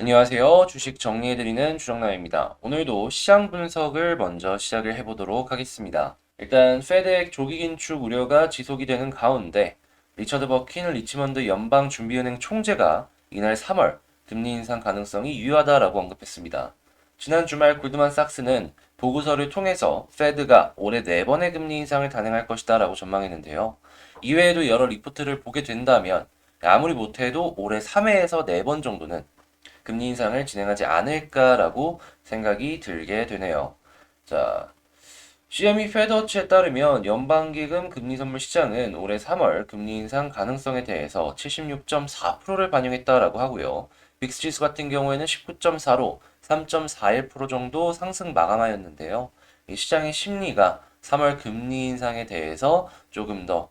안녕하세요. 주식 정리해드리는 주정남입니다. 오늘도 시장 분석을 먼저 시작을 해보도록 하겠습니다. 일단 페드액 조기 긴축 우려가 지속이 되는 가운데 리처드 버킨 리치먼드 연방준비은행 총재가 이날 3월 금리 인상 가능성이 유효하다라고 언급했습니다. 지난 주말 골드만삭스는 보고서를 통해서 페드가 올해 4번의 금리 인상을 단행할 것이다라고 전망했는데요. 이외에도 여러 리포트를 보게 된다면 아무리 못해도 올해 3회에서 4번 정도는 금리 인상을 진행하지 않을까라고 생각이 들게 되네요. 자, CME 페더치에 따르면 연방기금 금리 선물 시장은 올해 3월 금리 인상 가능성에 대해서 76.4%를 반영했다라고 하고요. 빅스 지수 같은 경우에는 19.4로 3.41% 정도 상승 마감하였는데요. 이 시장의 심리가 3월 금리 인상에 대해서 조금 더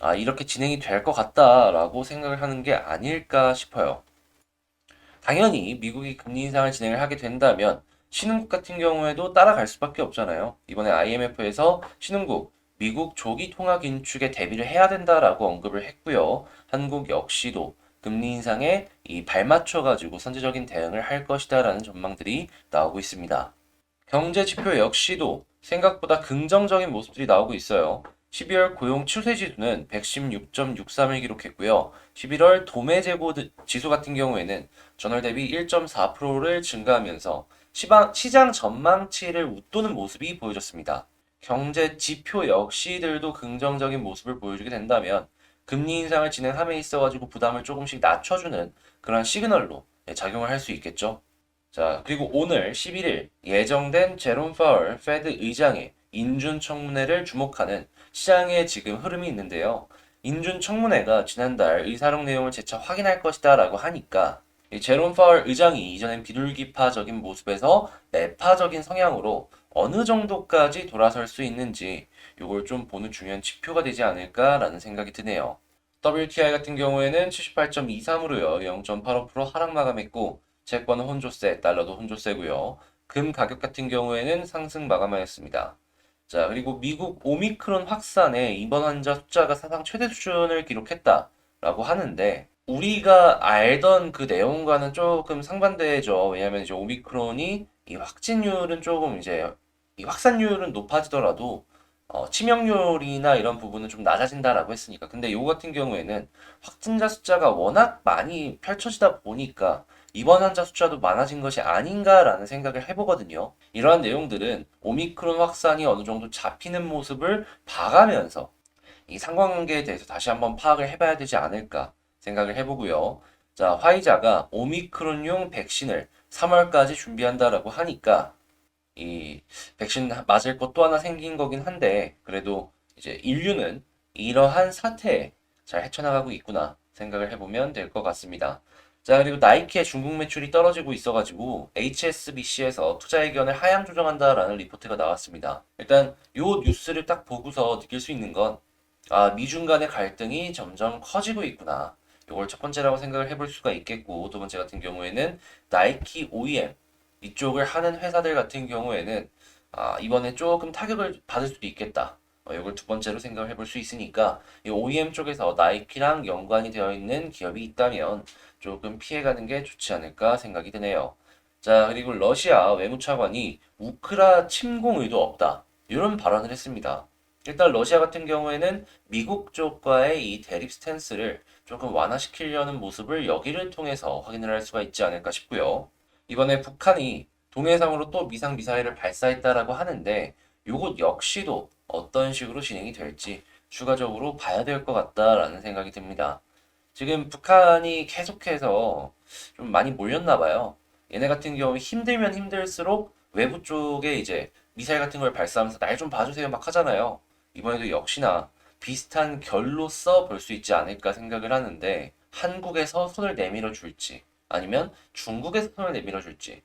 아, 이렇게 진행이 될 것 같다라고 생각을 하는 게 아닐까 싶어요. 당연히 미국이 금리 인상을 진행을 하게 된다면 신흥국 같은 경우에도 따라갈 수밖에 없잖아요. 이번에 IMF에서 신흥국 미국 조기 통화 긴축에 대비를 해야 된다라고 언급을 했고요. 한국 역시도 금리 인상에 이 발맞춰 가지고 선제적인 대응을 할 것이다라는 전망들이 나오고 있습니다. 경제 지표 역시도 생각보다 긍정적인 모습들이 나오고 있어요. 12월 고용 추세 지수는 116.63을 기록했고요. 11월 도매 재고 지수 같은 경우에는 전월 대비 1.4%를 증가하면서 시장 전망치를 웃도는 모습이 보여졌습니다. 경제 지표 역시들도 긍정적인 모습을 보여주게 된다면 금리 인상을 진행함에 있어 가지고 부담을 조금씩 낮춰주는 그런 시그널로 작용을 할 수 있겠죠. 자, 그리고 오늘 11일 예정된 제롬 파월 페드 의장의 인준 청문회를 주목하는 시장의 지금 흐름이 있는데요. 인준 청문회가 지난달 의사록 내용을 재차 확인할 것이다 라고 하니까 제롬 파월 의장이 이전엔 비둘기파적인 모습에서 매파적인 성향으로 어느 정도까지 돌아설 수 있는지 이걸 좀 보는 중요한 지표가 되지 않을까라는 생각이 드네요. WTI 같은 경우에는 78.23으로요. 0.85% 하락 마감했고 채권은 혼조세, 달러도 혼조세고요. 금 가격 같은 경우에는 상승 마감하였습니다. 자, 그리고 미국 오미크론 확산에 입원 환자 숫자가 사상 최대 수준을 기록했다라고 하는데 우리가 알던 그 내용과는 조금 상반되죠. 왜냐하면 이제 오미크론이 이 확진율은 조금 이제 이 확산율은 높아지더라도 어, 치명률이나 이런 부분은 좀 낮아진다라고 했으니까. 근데 요 같은 경우에는 확진자 숫자가 워낙 많이 펼쳐지다 보니까 입원 환자 숫자도 많아진 것이 아닌가라는 생각을 해보거든요. 이러한 내용들은 오미크론 확산이 어느 정도 잡히는 모습을 봐가면서 이 상관관계에 대해서 다시 한번 파악을 해봐야 되지 않을까 생각을 해보고요. 자, 화이자가 오미크론용 백신을 3월까지 준비한다라고 하니까 이 백신 맞을 것 또 하나 생긴 거긴 한데 그래도 이제 인류는 이러한 사태에 잘 헤쳐나가고 있구나 생각을 해보면 될 것 같습니다. 자, 그리고 나이키의 중국 매출이 떨어지고 있어가지고 HSBC에서 투자 의견을 하향 조정한다라는 리포트가 나왔습니다. 일단 요 뉴스를 딱 보고서 느낄 수 있는 건 아, 미중 간의 갈등이 점점 커지고 있구나. 이걸 첫 번째라고 생각을 해볼 수가 있겠고 두 번째 같은 경우에는 나이키 OEM 이쪽을 하는 회사들 같은 경우에는 아, 이번에 조금 타격을 받을 수도 있겠다. 어, 이걸 두 번째로 생각을 해볼 수 있으니까 이 OEM 쪽에서 나이키랑 연관이 되어 있는 기업이 있다면 조금 피해가는 게 좋지 않을까 생각이 드네요. 자, 그리고 러시아 외무차관이 우크라 침공 의도 없다. 이런 발언을 했습니다. 일단 러시아 같은 경우에는 미국 쪽과의 이 대립 스탠스를 조금 완화시키려는 모습을 여기를 통해서 확인을 할 수가 있지 않을까 싶고요. 이번에 북한이 동해상으로 또 미상 미사일을 발사했다라고 하는데 이것 역시도 어떤 식으로 진행이 될지 추가적으로 봐야 될 것 같다라는 생각이 듭니다. 지금 북한이 계속해서 좀 많이 몰렸나 봐요. 얘네 같은 경우 힘들면 힘들수록 외부 쪽에 이제 미사일 같은 걸 발사하면서 날 좀 봐주세요 막 하잖아요. 이번에도 역시나 비슷한 결로써 볼 수 있지 않을까 생각을 하는데 한국에서 손을 내밀어 줄지 아니면 중국에서 손을 내밀어 줄지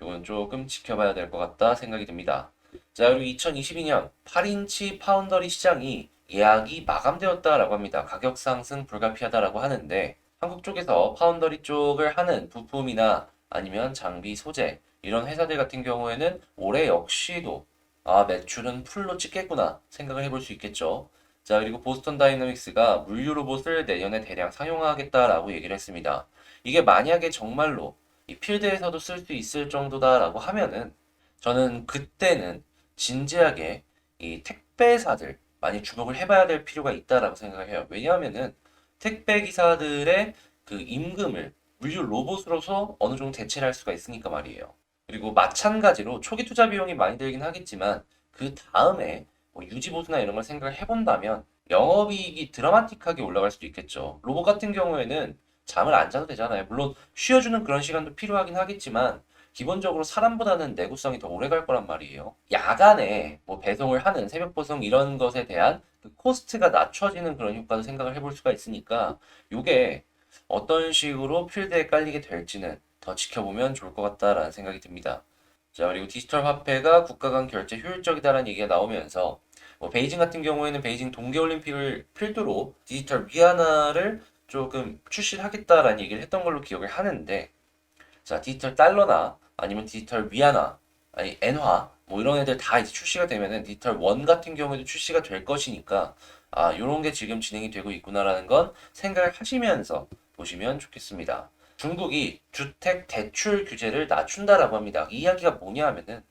이건 조금 지켜봐야 될 것 같다 생각이 듭니다. 자, 그리고 2022년 8인치 파운더리 시장이 예약이 마감되었다라고 합니다. 가격 상승 불가피하다라고 하는데 한국 쪽에서 파운더리 쪽을 하는 부품이나 아니면 장비, 소재 이런 회사들 같은 경우에는 올해 역시도 아, 매출은 풀로 찍겠구나 생각을 해볼 수 있겠죠. 자, 그리고 보스턴 다이너믹스가 물류 로봇을 내년에 대량 상용하겠다라고 얘기를 했습니다. 이게 만약에 정말로 이 필드에서도 쓸 수 있을 정도다라고 하면은 저는 그때는 진지하게 이 택배사들 많이 주목을 해봐야 될 필요가 있다라고 생각을 해요. 왜냐하면은 택배 기사들의 그 임금을 물류 로봇으로서 어느 정도 대체를 할 수가 있으니까 말이에요. 그리고 마찬가지로 초기 투자 비용이 많이 들긴 하겠지만 그 다음에 뭐 유지 보수나 이런 걸 생각을 해본다면 영업이익이 드라마틱하게 올라갈 수도 있겠죠. 로봇 같은 경우에는 잠을 안 자도 되잖아요. 물론 쉬어주는 그런 시간도 필요하긴 하겠지만 기본적으로 사람보다는 내구성이 더 오래 갈 거란 말이에요. 야간에 뭐 배송을 하는 새벽 배송 이런 것에 대한 그 코스트가 낮춰지는 그런 효과도 생각을 해볼 수가 있으니까 이게 어떤 식으로 필드에 깔리게 될지는 더 지켜보면 좋을 것 같다라는 생각이 듭니다. 자, 그리고 디지털 화폐가 국가 간 결제 효율적이다라는 얘기가 나오면서 뭐 베이징 같은 경우에는 베이징 동계올림픽을 필두로 디지털 위안화를 조금 출시하겠다라는 얘기를 했던 걸로 기억을 하는데 자, 디지털 달러나 아니면 디지털 위안화, 아니 엔화 뭐 이런 애들 다 이제 출시가 되면은 디지털 원 같은 경우에도 출시가 될 것이니까 아, 요런 게 지금 진행이 되고 있구나라는 건 생각을 하시면서 보시면 좋겠습니다. 중국이 주택 대출 규제를 낮춘다라고 합니다. 이 이야기가 뭐냐 하면은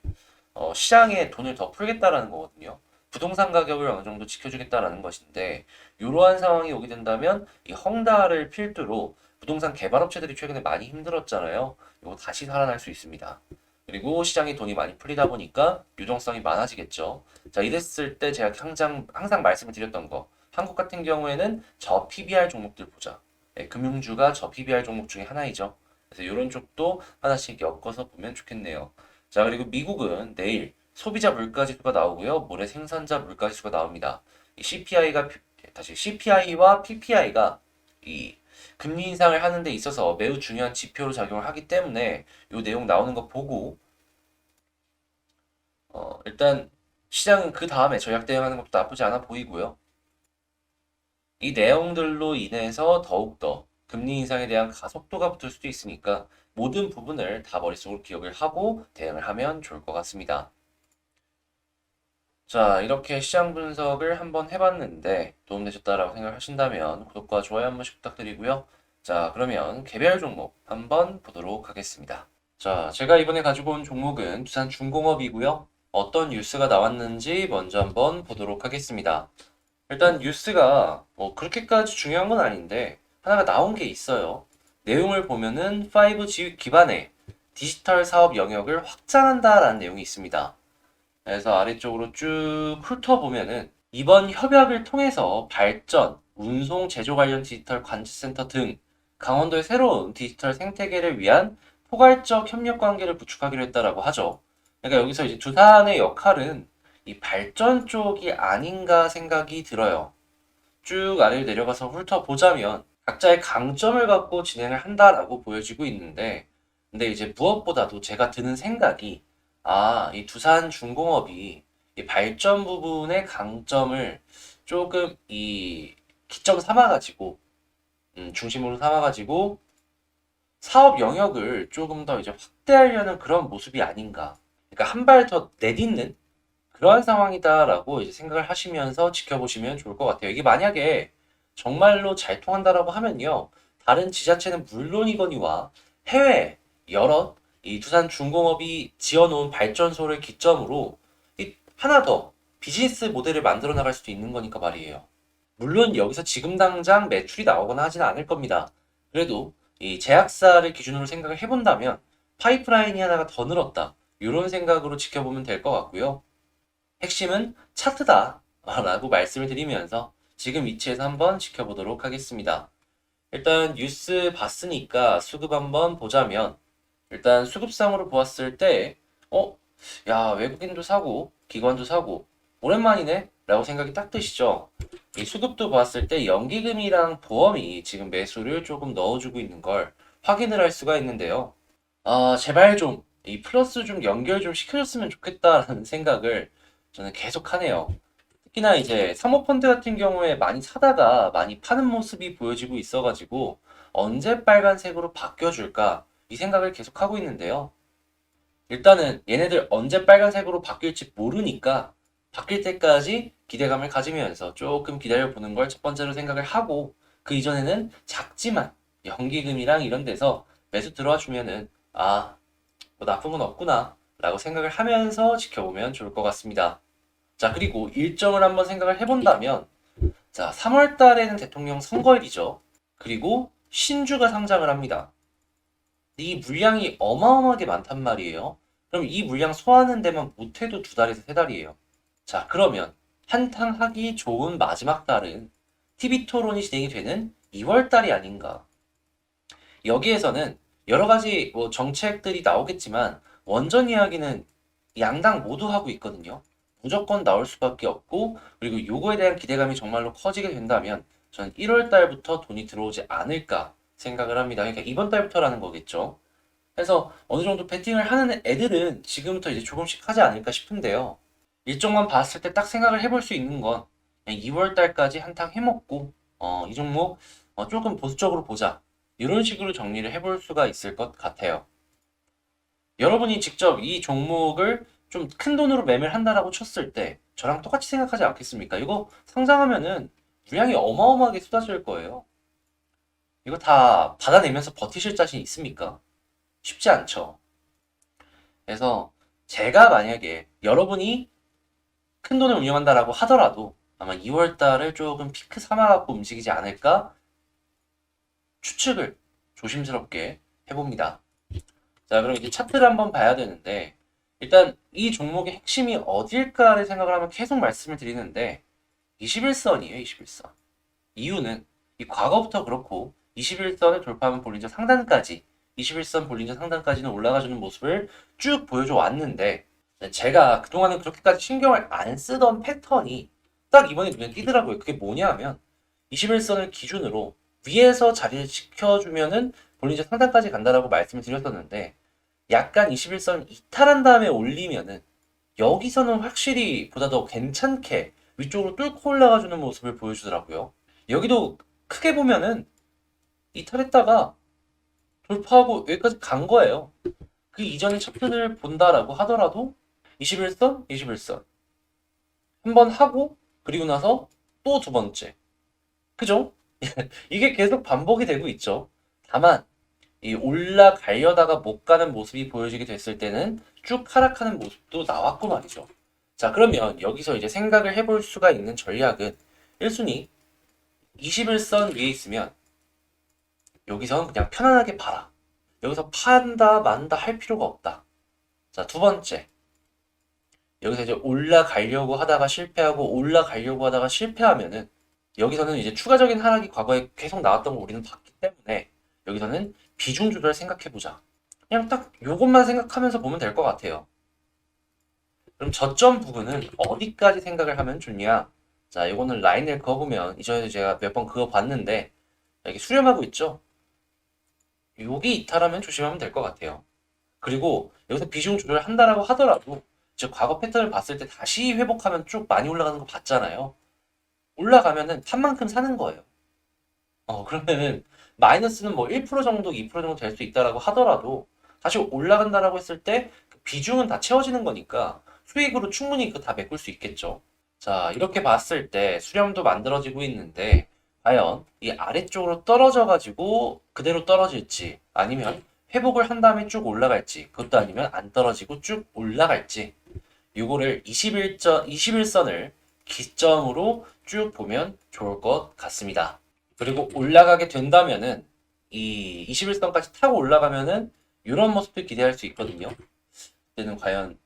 어, 시장에 돈을 더 풀겠다라는 거거든요. 부동산 가격을 어느 정도 지켜주겠다라는 것인데 이러한 상황이 오게 된다면 이 헝다를 필두로 부동산 개발업체들이 최근에 많이 힘들었잖아요. 이거 다시 살아날 수 있습니다. 그리고 시장에 돈이 많이 풀리다 보니까 유동성이 많아지겠죠. 자, 이랬을 때 제가 항상, 항상 말씀을 드렸던 거. 한국 같은 경우에는 저 PBR 종목들 보자. 네, 금융주가 저 PBR 종목 중에 하나이죠. 그래서 이런 쪽도 하나씩 엮어서 보면 좋겠네요. 자, 그리고 미국은 내일 소비자 물가지수가 나오고요. 모레 생산자 물가지수가 나옵니다. 이 CPI가 다시 CPI와 PPI가 이 금리 인상을 하는 데 있어서 매우 중요한 지표로 작용을 하기 때문에 이 내용 나오는 거 보고 어, 일단 시장은 그 다음에 전략 대응하는 것도 나쁘지 않아 보이고요. 이 내용들로 인해서 더욱더 금리 인상에 대한 가속도가 붙을 수도 있으니까 모든 부분을 다 머릿속으로 기억을 하고 대응을 하면 좋을 것 같습니다. 자, 이렇게 시장 분석을 한번 해봤는데 도움되셨다라고 생각하신다면 구독과 좋아요 한 번씩 부탁드리고요. 자, 그러면 개별 종목 한번 보도록 하겠습니다. 자, 제가 이번에 가지고 온 종목은 두산 중공업이고요. 어떤 뉴스가 나왔는지 먼저 한번 보도록 하겠습니다. 일단 뉴스가 뭐 그렇게까지 중요한 건 아닌데 하나가 나온 게 있어요. 내용을 보면은 5G 기반의 디지털 사업 영역을 확장한다라는 내용이 있습니다. 그래서 아래쪽으로 쭉 훑어보면은 이번 협약을 통해서 발전, 운송, 제조 관련 디지털 관제센터 등 강원도의 새로운 디지털 생태계를 위한 포괄적 협력 관계를 구축하기로 했다라고 하죠. 그러니까 여기서 이제 두산의 역할은 이 발전 쪽이 아닌가 생각이 들어요. 쭉 아래를 내려가서 훑어보자면 각자의 강점을 갖고 진행을 한다라고 보여지고 있는데 근데 이제 무엇보다도 제가 드는 생각이 아, 이 두산 중공업이 이 발전 부분의 강점을 조금 이 기점 삼아가지고 음, 중심으로 삼아가지고 사업 영역을 조금 더 이제 확대하려는 그런 모습이 아닌가. 그러니까 한 발 더 내딛는 그러한 상황이다라고 이제 생각을 하시면서 지켜보시면 좋을 것 같아요. 이게 만약에 정말로 잘 통한다라고 하면요. 다른 지자체는 물론이거니와 해외 여러 이 두산 중공업이 지어놓은 발전소를 기점으로 이 하나 더 비즈니스 모델을 만들어 나갈 수도 있는 거니까 말이에요. 물론 여기서 지금 당장 매출이 나오거나 하지는 않을 겁니다. 그래도 이 제약사를 기준으로 생각을 해본다면 파이프라인이 하나가 더 늘었다. 이런 생각으로 지켜보면 될 것 같고요. 핵심은 차트다. 라고 말씀을 드리면서 지금 위치에서 한번 지켜보도록 하겠습니다. 일단 뉴스 봤으니까 수급 한번 보자면 일단 수급상으로 보았을 때, 어? 야, 외국인도 사고, 기관도 사고, 오랜만이네? 라고 생각이 딱 드시죠? 이 수급도 봤을 때 연기금이랑 보험이 지금 매수를 조금 넣어주고 있는 걸 확인을 할 수가 있는데요. 아, 제발 좀, 이 플러스 좀 연결 좀 시켜줬으면 좋겠다라는 생각을 저는 계속 하네요. 특히나 이제 사모펀드 같은 경우에 많이 사다가 많이 파는 모습이 보여지고 있어가지고 언제 빨간색으로 바뀌어줄까 이 생각을 계속 하고 있는데요. 일단은 얘네들 언제 빨간색으로 바뀔지 모르니까 바뀔 때까지 기대감을 가지면서 조금 기다려 보는 걸 첫 번째로 생각을 하고 그 이전에는 작지만 연기금이랑 이런 데서 매수 들어와 주면은 아, 뭐 나쁜 건 없구나 라고 생각을 하면서 지켜보면 좋을 것 같습니다. 자, 그리고 일정을 한번 생각을 해본다면 자, 3월 달에는 대통령 선거일이죠. 그리고 신주가 상장을 합니다. 이 물량이 어마어마하게 많단 말이에요. 그럼 이 물량 소화하는 데만 못해도 두 달에서 세 달이에요. 자, 그러면 한탕 하기 좋은 마지막 달은 TV 토론이 진행이 되는 2월 달이 아닌가. 여기에서는 여러 가지 뭐 정책들이 나오겠지만 원전 이야기는 양당 모두 하고 있거든요. 무조건 나올 수밖에 없고 그리고 요거에 대한 기대감이 정말로 커지게 된다면 저는 1월 달부터 돈이 들어오지 않을까 생각을 합니다. 그러니까 이번 달부터라는 거겠죠. 그래서 어느 정도 베팅을 하는 애들은 지금부터 이제 조금씩 하지 않을까 싶은데요. 일정만 봤을 때 딱 생각을 해볼 수 있는 건 그냥 2월 달까지 한탕 해먹고 어, 이 종목 어, 조금 보수적으로 보자. 이런 식으로 정리를 해볼 수가 있을 것 같아요. 여러분이 직접 이 종목을 좀 큰 돈으로 매매를 한다라고 쳤을 때 저랑 똑같이 생각하지 않겠습니까? 이거 상장하면은 물량이 어마어마하게 쏟아질 거예요. 이거 다 받아내면서 버티실 자신 있습니까? 쉽지 않죠. 그래서 제가 만약에 여러분이 큰 돈을 운영한다라고 하더라도 아마 2월 달을 조금 피크 삼아갖고 움직이지 않을까 추측을 조심스럽게 해봅니다. 자, 그럼 이제 차트를 한번 봐야 되는데, 일단 이 종목의 핵심이 어딜까를 생각을 하면 계속 말씀을 드리는데, 21선이에요, 21선. 이유는 이 과거부터 그렇고, 21선을 돌파하면 볼린저 상단까지, 21선 볼린저 상단까지는 올라가주는 모습을 쭉 보여줘 왔는데, 제가 그동안은 그렇게까지 신경을 안 쓰던 패턴이 딱 이번에 눈에 띄더라고요. 그게 뭐냐 하면, 21선을 기준으로 위에서 자리를 지켜주면은 볼린저 상단까지 간다라고 말씀을 드렸었는데 약간 21선 이탈한 다음에 올리면은 여기서는 확실히 보다 더 괜찮게 위쪽으로 뚫고 올라가주는 모습을 보여주더라고요. 여기도 크게 보면은 이탈했다가 돌파하고 여기까지 간 거예요. 그 이전의 차트를 본다라고 하더라도 21선, 21선 한 번 하고 그리고 나서 또 두 번째 그죠? 이게 계속 반복이 되고 있죠. 다만 이 올라가려다가 못 가는 모습이 보여지게 됐을 때는 쭉 하락하는 모습도 나왔고 말이죠. 자, 그러면 여기서 이제 생각을 해볼 수가 있는 전략은 1순위 21선 위에 있으면 여기서는 그냥 편안하게 봐라. 여기서 판다 만다 할 필요가 없다. 자, 두 번째. 여기서 이제 올라가려고 하다가 실패하고 올라가려고 하다가 실패하면은 여기서는 이제 추가적인 하락이 과거에 계속 나왔던 걸 우리는 봤기 때문에 여기서는 비중 조절 생각해 보자. 그냥 딱 요것만 생각하면서 보면 될 것 같아요. 그럼 저점 부분은 어디까지 생각을 하면 좋냐? 자, 요거는 라인을 그어보면 이전에도 제가 몇 번 그어봤는데 여기 수렴하고 있죠? 여기 이탈하면 조심하면 될 것 같아요. 그리고 여기서 비중 조절을 한다라고 하더라도 즉 과거 패턴을 봤을 때 다시 회복하면 쭉 많이 올라가는 거 봤잖아요. 올라가면은 산 만큼 사는 거예요. 어, 그러면은 마이너스는 뭐 1% 정도, 2% 정도 될 수 있다라고 하더라도 다시 올라간다라고 했을 때 그 비중은 다 채워지는 거니까 수익으로 충분히 그 다 메꿀 수 있겠죠. 자, 이렇게 봤을 때 수렴도 만들어지고 있는데 과연 이 아래쪽으로 떨어져 가지고 그대로 떨어질지 아니면 회복을 한 다음에 쭉 올라갈지 그것도 아니면 안 떨어지고 쭉 올라갈지 요거를 21전 21선을 기점으로 쭉 보면 좋을 것 같습니다. 그리고 올라가게 된다면은 이 21선까지 타고 올라가면은 이런 모습을 기대할 수 있거든요. 그때는 과연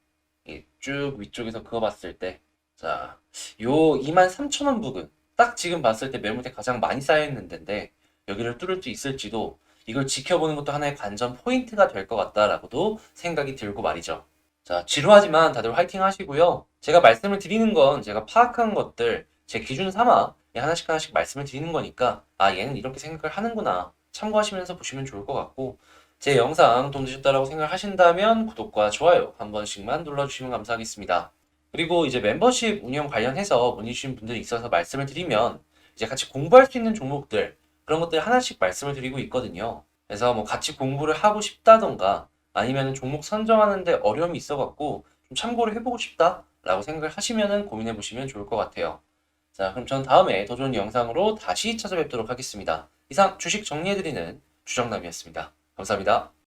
이쭉 위쪽에서 그어 봤을 때, 자, 요 23,000원 부근 딱 지금 봤을 때 매물대 가장 많이 쌓여 있는 데인데 여기를 뚫을 수 있을지도 이걸 지켜보는 것도 하나의 관전 포인트가 될 것 같다라고도 생각이 들고 말이죠. 자, 지루하지만 다들 화이팅 하시고요. 제가 말씀을 드리는 건 제가 파악한 것들 제 기준 삼아 하나씩 하나씩 말씀을 드리는 거니까 아 얘는 이렇게 생각을 하는구나 참고하시면서 보시면 좋을 것 같고 제 영상 도움 되셨다라고 생각하신다면 구독과 좋아요 한 번씩만 눌러주시면 감사하겠습니다. 그리고 이제 멤버십 운영 관련해서 문의 주신 분들이 있어서 말씀을 드리면 이제 같이 공부할 수 있는 종목들 그런 것들 하나씩 말씀을 드리고 있거든요. 그래서 뭐 같이 공부를 하고 싶다던가 아니면 종목 선정하는데 어려움이 있어갖고 좀 참고를 해보고 싶다라고 생각을 하시면은 고민해 보시면 좋을 것 같아요. 자, 그럼 전 다음에 더 좋은 영상으로 다시 찾아뵙도록 하겠습니다. 이상 주식 정리해드리는 주정남이었습니다. 감사합니다.